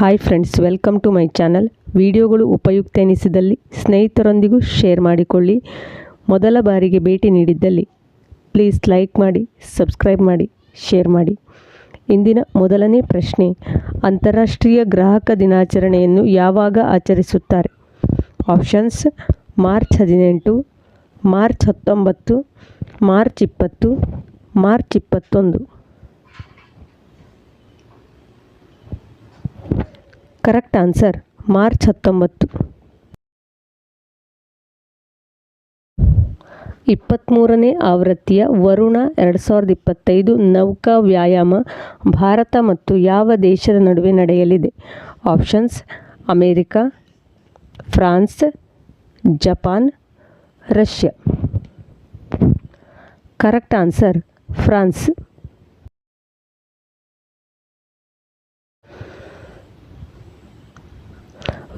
Hi friends welcome to my channel ವಿಡಿಯೋಗಳು ಉಪಯುಕ್ತ ಎನಿಸಿದಲ್ಲಿ ಸ್ನೇಹಿತರೊಂದಿಗೂ ಶೇರ್ ಮಾಡಿಕೊಳ್ಳಿ. ಮೊದಲ ಬಾರಿಗೆ ಭೇಟಿ ನೀಡಿದ್ದಲ್ಲಿ ಪ್ಲೀಸ್ ಲೈಕ್ ಮಾಡಿ ಸಬ್ಸ್ಕ್ರೈಬ್ ಮಾಡಿ ಶೇರ್ ಮಾಡಿ. ಇಂದಿನ ಮೊದಲನೇ ಪ್ರಶ್ನೆ, ಅಂತಾರಾಷ್ಟ್ರೀಯ ಗ್ರಾಹಕ ದಿನಾಚರಣೆಯನ್ನು ಯಾವಾಗ ಆಚರಿಸುತ್ತಾರೆ? ಆಪ್ಷನ್ಸ್ ಮಾರ್ಚ್ ಹದಿನೆಂಟು, ಮಾರ್ಚ್ ಹತ್ತೊಂಬತ್ತು, ಮಾರ್ಚ್ ಇಪ್ಪತ್ತು, ಮಾರ್ಚ್ ಇಪ್ಪತ್ತೊಂದು. ಕರೆಕ್ಟ್ ಆನ್ಸರ್ ಮಾರ್ಚ್ ಹತ್ತೊಂಬತ್ತು. ಇಪ್ಪತ್ತ್ಮೂರನೇ ಆವೃತ್ತಿಯ ವರುಣ ಎರಡು ಸಾವಿರದ ಇಪ್ಪತ್ತೈದು ನೌಕಾ ವ್ಯಾಯಾಮ ಭಾರತ ಮತ್ತು ಯಾವ ದೇಶದ ನಡುವೆ ನಡೆಯಲಿದೆ? Options America, France, Japan, Russia. Correct answer France.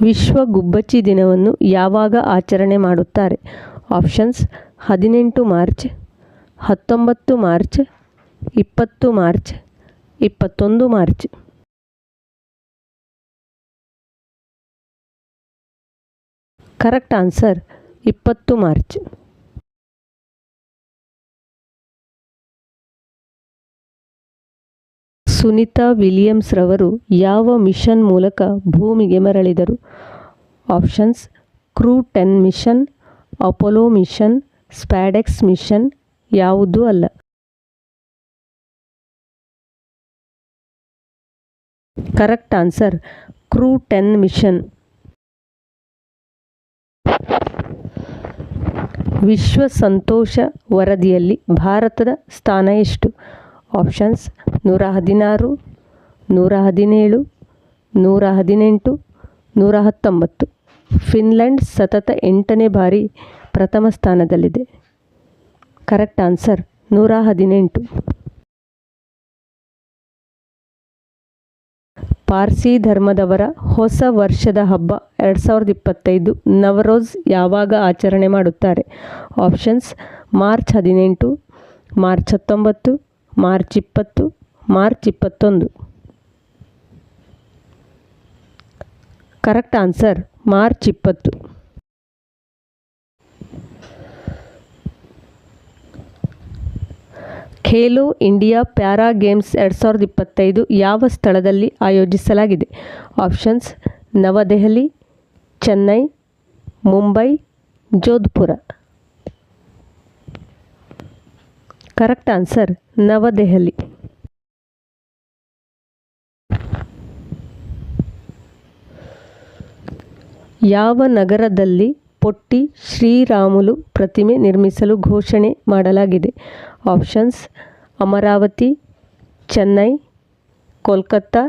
ವಿಶ್ವ ಗುಬ್ಬಚ್ಚಿ ದಿನವನ್ನು ಯಾವಾಗ ಆಚರಣೆ ಮಾಡುತ್ತಾರೆ? ಆಪ್ಷನ್ಸ್, ಹದಿನೆಂಟು ಮಾರ್ಚ್, ಹತ್ತೊಂಬತ್ತು ಮಾರ್ಚ್, ಇಪ್ಪತ್ತು ಮಾರ್ಚ್, ಇಪ್ಪತ್ತೊಂದು ಮಾರ್ಚ್. ಕರೆಕ್ಟ್ ಆನ್ಸರ್, ಇಪ್ಪತ್ತು ಮಾರ್ಚ್. ಸುನಿತಾ ವಿಲಿಯಮ್ಸ್ ರವರು ಯಾವ ಮಿಷನ್ ಮೂಲಕ ಭೂಮಿಗೆ ಮರಳಿದರು? Options, crew ten mission, Apollo mission, SpaDeX mission ಯಾವುದೂ ಅಲ್ಲ. Correct answer, crew ten mission. ವಿಶ್ವ ಸಂತೋಷ ವರದಿಯಲ್ಲಿ ಭಾರತದ ಸ್ಥಾನ ಎಷ್ಟು? ಆಪ್ಷನ್ಸ್ ನೂರ ಹದಿನಾರು ನೂರ ಹದಿನೇಳು ನೂರ ಹದಿನೆಂಟು ನೂರ ಹತ್ತೊಂಬತ್ತು ಫಿನ್ಲೆಂಡ್ ಸತತ ಎಂಟನೇ ಬಾರಿ ಪ್ರಥಮ ಸ್ಥಾನದಲ್ಲಿದೆ. ಕರೆಕ್ಟ್ ಆನ್ಸರ್ ನೂರ ಹದಿನೆಂಟು ಪಾರ್ಸಿ ಧರ್ಮದವರ ಹೊಸ ವರ್ಷದ ಹಬ್ಬ ಎರಡು ಸಾವಿರದ ಇಪ್ಪತ್ತೈದು ನವರೋಜ್ ಯಾವಾಗ ಆಚರಣೆ ಮಾಡುತ್ತಾರೆ? ಆಪ್ಷನ್ಸ್ ಮಾರ್ಚ್ ಹದಿನೆಂಟು, ಮಾರ್ಚ್ ಹತ್ತೊಂಬತ್ತು ಮಾರ್ಚ್ ಇಪ್ಪತ್ತು, ಮಾರ್ಚ್ ಇಪ್ಪತ್ತೊಂದು. ಕರೆಕ್ಟ್ ಆನ್ಸರ್, ಮಾರ್ಚ್ ಇಪ್ಪತ್ತು. ಖೇಲೋ ಇಂಡಿಯಾ ಪ್ಯಾರಾ ಗೇಮ್ಸ್ ಎರಡು ಸಾವಿರದ ಇಪ್ಪತ್ತೈದು ಯಾವ ಸ್ಥಳದಲ್ಲಿ ಆಯೋಜಿಸಲಾಗಿದೆ? Options, New Delhi, Chennai, Mumbai, Jodhpur. Correct answer New Delhi. ಯಾವ ನಗರದಲ್ಲಿ ಪೊಟ್ಟಿ ಶ್ರೀರಾಮುಲು ಪ್ರತಿಮೆ ನಿರ್ಮಿಸಲು ಘೋಷಣೆ ಮಾಡಲಾಗಿದೆ? Options, Amaravati, Chennai, Kolkata,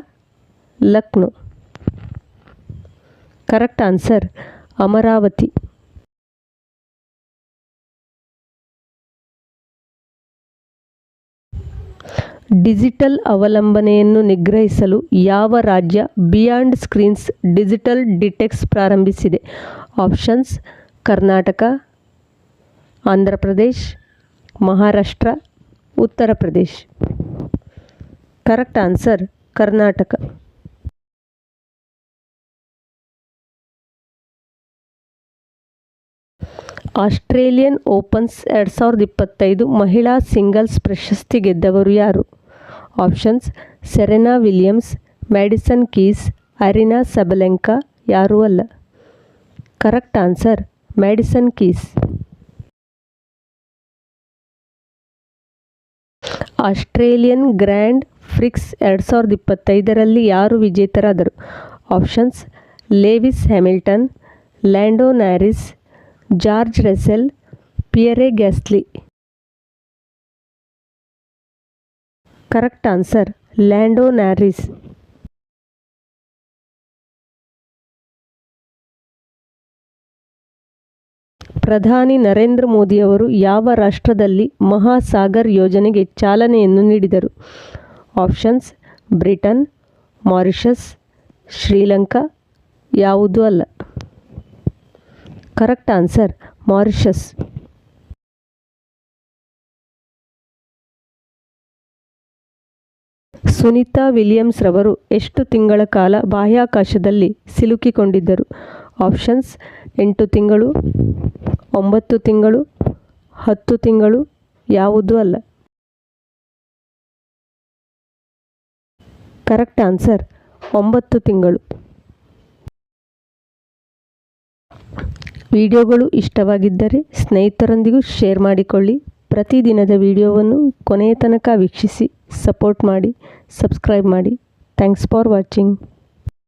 Lucknow. Correct answer Amaravati. Digital ಅವಲಂಬನೆಯನ್ನು ನಿಗ್ರಹಿಸಲು ಯಾವ ರಾಜ್ಯ ಬಿಯಾಂಡ್ ಸ್ಕ್ರೀನ್ಸ್ ಡಿಜಿಟಲ್ ಡಿಟೆಕ್ಸ್ ಪ್ರಾರಂಭಿಸಿದೆ? Options, Karnataka, Andhra Pradesh, Maharashtra, Uttar Pradesh. Correct answer Karnataka. Australian opens ಎರಡು ಸಾವಿರದ ಇಪ್ಪತ್ತೈದು ಮಹಿಳಾ ಸಿಂಗಲ್ಸ್ ಪ್ರಶಸ್ತಿ ಗೆದ್ದವರು ಯಾರು? Options Serena Williams, Madison Keys, Aryna Sabalenka, ಯಾರೂ ಅಲ್ಲ. Correct answer Madison Keys. Australian grand prix ಎರಡು ಸಾವಿರದ ಇಪ್ಪತ್ತೈದರಲ್ಲಿ ಯಾರು ವಿಜೇತರಾದರು? Options Lewis Hamilton, Lando Norris, George Russell Pierre Gasly. Correct answer, Lando Norris. ಪ್ರಧಾನಿ ನರೇಂದ್ರ ಮೋದಿಯವರು ಯಾವ ರಾಷ್ಟ್ರದಲ್ಲಿ ಮಹಾಸಾಗರ್ ಯೋಜನೆಗೆ ಚಾಲನೆಯನ್ನು ನೀಡಿದರು? ಆಪ್ಷನ್ಸ್, ಬ್ರಿಟನ್, ಮಾರಿಷಸ್, ಶ್ರೀಲಂಕಾ, ಯಾವುದೂ ಅಲ್ಲ. Correct answer, Mauritius. Sunita Williams ರವರು ಎಷ್ಟು ತಿಂಗಳ ಕಾಲ ಬಾಹ್ಯಾಕಾಶದಲ್ಲಿ ಸಿಲುಕಿಕೊಂಡಿದ್ದರು? ಆಪ್ಷನ್ಸ್, ಎಂಟು ತಿಂಗಳು, ಒಂಬತ್ತು ತಿಂಗಳು, ಹತ್ತು ತಿಂಗಳು, ಯಾವುದೂ ಅಲ್ಲ. ಕರೆಕ್ಟ್ ಆನ್ಸರ್, ಒಂಬತ್ತು ತಿಂಗಳು. ವಿಡಿಯೋಗಳು ಇಷ್ಟವಾಗಿದ್ದರೆ ಸ್ನೇಹಿತರೊಂದಿಗೂ ಶೇರ್ ಮಾಡಿಕೊಳ್ಳಿ. ಪ್ರತಿದಿನದ ವಿಡಿಯೋವನ್ನು ಕೊನೆಯ ತನಕ ವೀಕ್ಷಿಸಿ ಸಪೋರ್ಟ್ ಮಾಡಿ ಸಬ್ಸ್ಕ್ರೈಬ್ ಮಾಡಿ. Thanks for watching